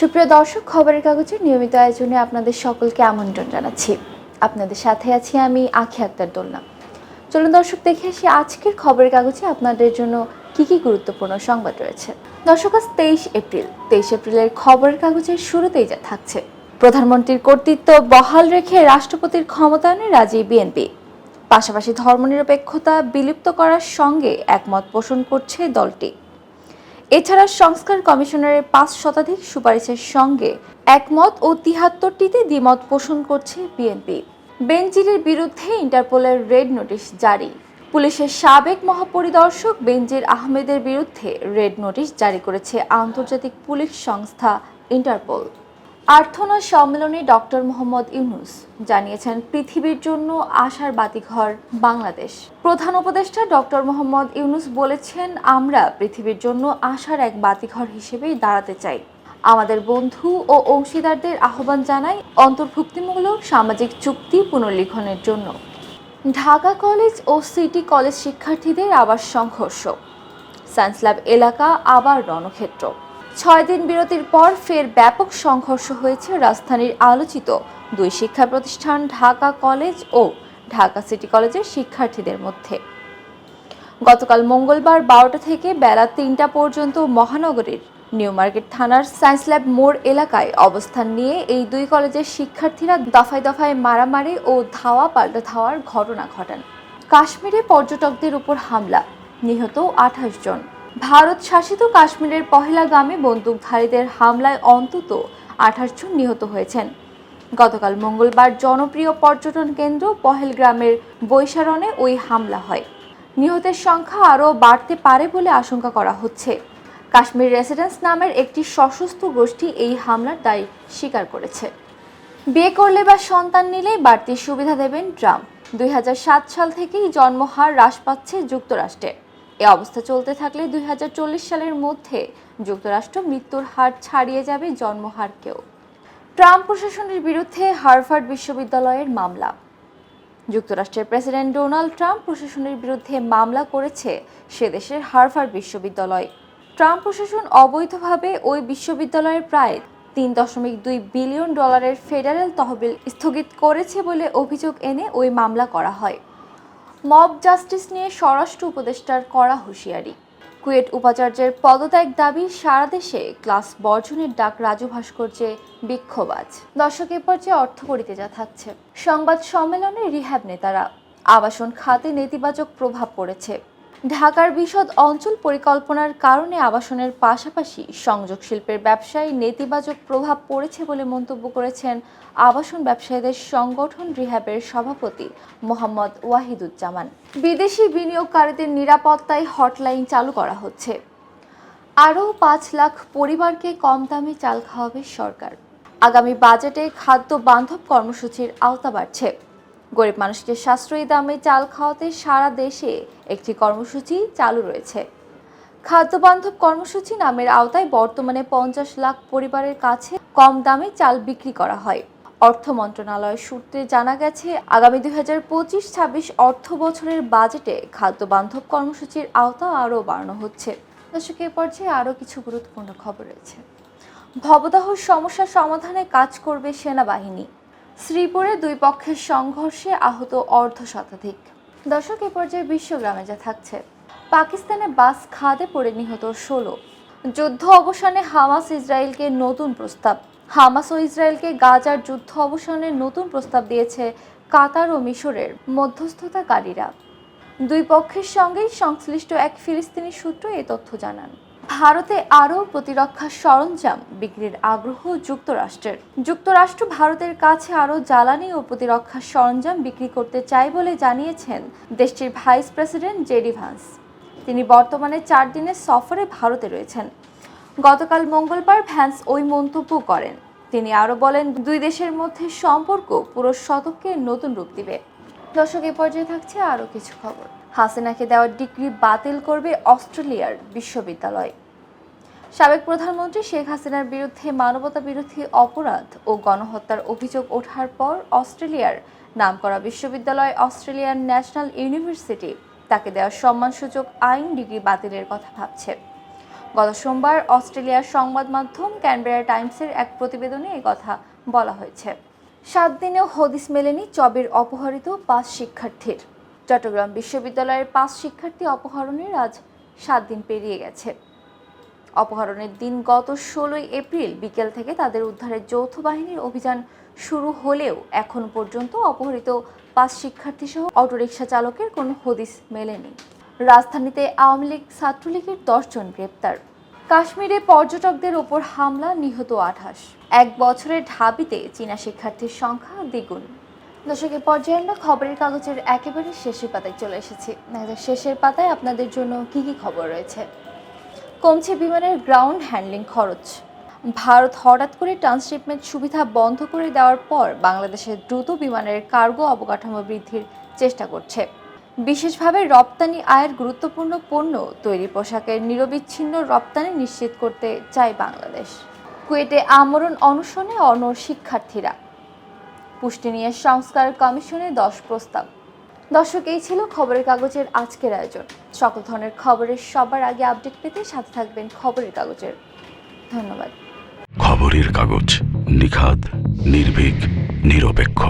সুপ্রিয় দর্শক, খবরের কাগজের নিয়মিত আয়োজনে আপনাদের সকলকে আমন্ত্রণ জানাচ্ছি। আপনাদের সাথে আছি আমি আখি আক্তার দোলনা। চলুন দর্শক, দেখে আসি আজকের খবরের কাগজে আপনাদের জন্য কি কি গুরুত্বপূর্ণ সংবাদ রয়েছে। দর্শক, আজ তেইশ এপ্রিল। তেইশ এপ্রিলের খবরের কাগজের শুরুতেই যা থাকছে। প্রধানমন্ত্রীর কর্তৃত্ব বহাল রেখে রাষ্ট্রপতির ক্ষমতায়নে রাজি বিএনপি। পাশাপাশি ধর্মনিরপেক্ষতা বিলুপ্ত করার সঙ্গে একমত পোষণ করছে দলটি। এছাড়া সংস্কার কমিশনারের পাঁচ শতাধিক সুপারিশের সঙ্গে একমত ও তিহাত্তরটিতে দ্বিমত পোষণ করছে বিএনপি। বেনজিরের বিরুদ্ধে ইন্টারপোলের রেড নোটিশ জারি। পুলিশের সাবেক মহাপরিদর্শক বেনজির আহমেদের বিরুদ্ধে রেড নোটিশ জারি করেছে আন্তর্জাতিক পুলিশ সংস্থা ইন্টারপোল। আর্থনা সম্মেলনে ডক্টর মোহাম্মদ ইউনুস জানিয়েছেন, পৃথিবীর জন্য আশার বাতিঘর বাংলাদেশ। প্রধান উপদেষ্টা ডক্টর মোহাম্মদ ইউনুস বলেছেন, আমরা পৃথিবীর জন্য আশার এক বাতিঘর হিসেবেই দাঁড়াতে চাই। আমাদের বন্ধু ও অংশীদারদের আহ্বান জানাই অন্তর্ভুক্তিমূলক সামাজিক চুক্তি পুনর্লিখনের জন্য। ঢাকা কলেজ ও সিটি কলেজ শিক্ষার্থীদের আবার সংঘর্ষ। সায়েন্স ল্যাব এলাকা আবার রণক্ষেত্র। ছয় দিন বিরতির পর ফের ব্যাপক সংঘর্ষ হয়েছে রাজধানীর আলোচিত দুই শিক্ষা প্রতিষ্ঠান, ঢাকা কলেজ ও ঢাকা সিটি কলেজের শিক্ষার্থীদের মধ্যে। গতকাল মঙ্গলবার বারোটা থেকে বেলা তিনটা পর্যন্ত মহানগরীর নিউ মার্কেট থানার সায়েন্স ল্যাব মোড় এলাকায় অবস্থান নিয়ে এই দুই কলেজের শিক্ষার্থীরা দফায় দফায় মারামারি ও ধাওয়া পাল্টা ধাওয়ার ঘটনা ঘটান। কাশ্মীরে পর্যটকদের উপর হামলা, নিহত আঠাশ জন। ভারত শাসিত কাশ্মীরের পহেলাগামে বন্দুকধারীদের হামলায় অন্তত আঠাশ জন নিহত হয়েছেন। গতকাল মঙ্গলবার জনপ্রিয় পর্যটন কেন্দ্র পহেলগ্রামের বৈশারণে ওই হামলা হয়। নিহতের সংখ্যা আরও বাড়তে পারে বলে আশঙ্কা করা হচ্ছে। কাশ্মীর রেসিডেন্স নামের একটি সশস্ত্র গোষ্ঠী এই হামলার দায় স্বীকার করেছে। বিয়ে করলে বা সন্তান নিলেই বাড়তি সুবিধা দেবেন ট্রাম্প। দুই হাজার সাত সাল থেকেই জন্মহার হ্রাস পাচ্ছে যুক্তরাষ্ট্রে। এ অবস্থা চলতে থাকলে দুই হাজার চল্লিশ সালের মধ্যে যুক্তরাষ্ট্র মৃত্যুর হার ছাড়িয়ে যাবে জন্মহারকেও। ট্রাম্প প্রশাসনের বিরুদ্ধে হার্ভার্ড বিশ্ববিদ্যালয়ের মামলা। যুক্তরাষ্ট্রের প্রেসিডেন্ট ডোনাল্ড ট্রাম্প প্রশাসনের বিরুদ্ধে মামলা করেছে সে দেশের হার্ভার্ড বিশ্ববিদ্যালয়। ট্রাম্প প্রশাসন অবৈধভাবে ওই বিশ্ববিদ্যালয়ের প্রায় তিন দশমিক দুই বিলিয়ন ডলারের ফেডারেল তহবিল স্থগিত করেছে বলে অভিযোগ এনে ওই মামলা করা হয়। মব জাস্টিস নিয়ে স্বরাষ্ট্র উপদেষ্টার করা হুঁশিয়ারি। কুয়েট উপাচার্যের পদত্যাগ দাবি সারা দেশে ক্লাস বর্জনের ডাক রাজু ভাস্কর্যে বিক্ষোভ আজ দর্শক পর্যায়ে অর্থ করিতে যা থাকছে। সংবাদ সম্মেলনে রিহ্যাব নেতারা। আবাসন খাতে নেতিবাচক প্রভাব পড়েছে। ঢাকার বিশদ অঞ্চল পরিকল্পনার কারণে আবাসনের পাশাপাশি সংযোগ শিল্পের ব্যবসায় নেতিবাচক প্রভাব পড়েছে বলে মন্তব্য করেছেন আবাসন ব্যবসায়ীদের সংগঠন রিহ্যাবের সভাপতি মোহাম্মদ ওয়াহিদুজ্জামান। বিদেশি বিনিয়োগকারীদের নিরাপত্তায় হটলাইন চালু করা হচ্ছে। আরও পাঁচ লাখ পরিবারকে কম দামে চাল খাওয়াবে সরকার। আগামী বাজেটে খাদ্য বান্ধব কর্মসূচির আওতা বাড়ছে। গরিব মানুষকে সাশ্রয়ী দামে চাল খাওয়াতে সারা দেশে একটি কর্মসূচি চালু রয়েছে। খাদ্য বান্ধব কর্মসূচি নামের আওতায় বর্তমানে পঞ্চাশ লাখ পরিবারের কাছে কম দামে চাল বিক্রি করা হয়। অর্থ মন্ত্রণালয় সূত্রে জানা গেছে, আগামী দুই হাজার পঁচিশ ছাব্বিশ অর্থ বছরের বাজেটে খাদ্য বান্ধব কর্মসূচির আওতা আরও বাড়ানো হচ্ছে। দর্শক পর্যায়ে আরও কিছু গুরুত্বপূর্ণ খবর রয়েছে। ভবদাহ সমস্যা সমাধানে কাজ করবে সেনাবাহিনী। শ্রীপুরে দুই পক্ষের সংঘর্ষে আহত অর্ধ শতাধিক দর্শক, এ পর্যায়ে বিশ্বগ্রামে যা থাকছে। পাকিস্তানে বাস খাদে পড়ে নিহত ষোলো। যুদ্ধ অবসানে হামাস ইসরায়েলকে নতুন প্রস্তাব। হামাস ও ইসরায়েলকে গাজার যুদ্ধ অবসানের নতুন প্রস্তাব দিয়েছে কাতার ও মিশরের মধ্যস্থতাকারীরা। দুই পক্ষের সঙ্গেই সংশ্লিষ্ট এক ফিলিস্তিনি সূত্র এ তথ্য জানান। ভারতে আরও প্রতিরক্ষা সরঞ্জাম বিক্রির আগ্রহ যুক্তরাষ্ট্রের। যুক্তরাষ্ট্র ভারতের কাছে আরও জ্বালানি ও প্রতিরক্ষা সরঞ্জাম বিক্রি করতে চায় বলে জানিয়েছেন দেশটির ভাইস প্রেসিডেন্ট জেডি ভান্স। তিনি বর্তমানে চার দিনের সফরে ভারতে রয়েছেন। গতকাল মঙ্গলবার ভ্যান্স ওই মন্তব্য করেন। তিনি আরও বলেন, দুই দেশের মধ্যে সম্পর্ক পুরো শতককে নতুন রূপ দিবে। দর্শক, এ পর্যায়ে থাকছে আরও কিছু খবর। হাসিনাকে দেওয়া ডিগ্রি বাতিল করবে অস্ট্রেলিয়ার বিশ্ববিদ্যালয়। সাবেক প্রধানমন্ত্রী শেখ হাসিনার বিরুদ্ধে মানবতা বিরোধী অপরাধ ও গণহত্যার অভিযোগ ওঠার পর অস্ট্রেলিয়ার নামকরা বিশ্ববিদ্যালয় অস্ট্রেলিয়ান ন্যাশনাল ইউনিভার্সিটি তাকে দেওয়া সম্মানসূচক আইন ডিগ্রি বাতিলের কথা ভাবছে। গত সোমবার অস্ট্রেলিয়ার সংবাদ মাধ্যম ক্যানবেরা টাইমসের এক প্রতিবেদনে এই কথা বলা হয়েছে। সাত দিনেও হদিস মেলেনি চবের অপহরিত পাঁচ শিক্ষার্থীর। চট্টগ্রাম বিশ্ববিদ্যালয়ের পাঁচ শিক্ষার্থী অপহরণের আজ সাত দিন পেরিয়ে গেছে। অপহরণের দিন গত ষোলোই এপ্রিল বিকেল থেকে তাদের উদ্ধারের যৌথ বাহিনীর অভিযান শুরু হলেও এখন পর্যন্ত অপহৃত পাঁচ শিক্ষার্থী সহ অটোরিকশা চালকের কোনো হদিস মেলেনি। রাজধানীতে আওয়ামী লীগ ছাত্রলীগের দশজন গ্রেপ্তার। কাশ্মীরে পর্যটকদের ওপর হামলা, নিহত আঠাশ। এক বছরের ঢাবিতে চীনা শিক্ষার্থীর সংখ্যা দ্বিগুণ। দর্শকের পর্যায়ে আমরা খবরের কাগজের একেবারে শেষের পাতায় চলে এসেছি। শেষের পাতায় আপনাদের জন্য কি কি খবর রয়েছে? কমছে বিমানের গ্রাউন্ড হ্যান্ডলিং খরচ। ভারত হঠাৎ করে ট্রান্সশিপমেন্ট সুবিধা বন্ধ করে দেওয়ার পর বাংলাদেশের দ্রুত বিমানের কার্গো অবকাঠামো বৃদ্ধির চেষ্টা করছে। বিশেষভাবে রপ্তানি আয়ের গুরুত্বপূর্ণ পণ্য তৈরি পোশাকের নিরবিচ্ছিন্ন রপ্তানি নিশ্চিত করতে চায় বাংলাদেশ। কুয়েটে আমরণ অনশনে অনর শিক্ষার্থীরা। পুষ্টি নিয়ে সংস্কার কমিশনের দশ প্রস্তাব। দর্শক, এই ছিল খবরের কাগজের আজকের আয়োজন। সকল ধরনের খবরের সবার আগে আপডেট পেতে সাথে থাকবেন খবরের কাগজের। ধন্যবাদ। খবরের কাগজ নিখাদ, নির্ভীক, নিরপেক্ষ।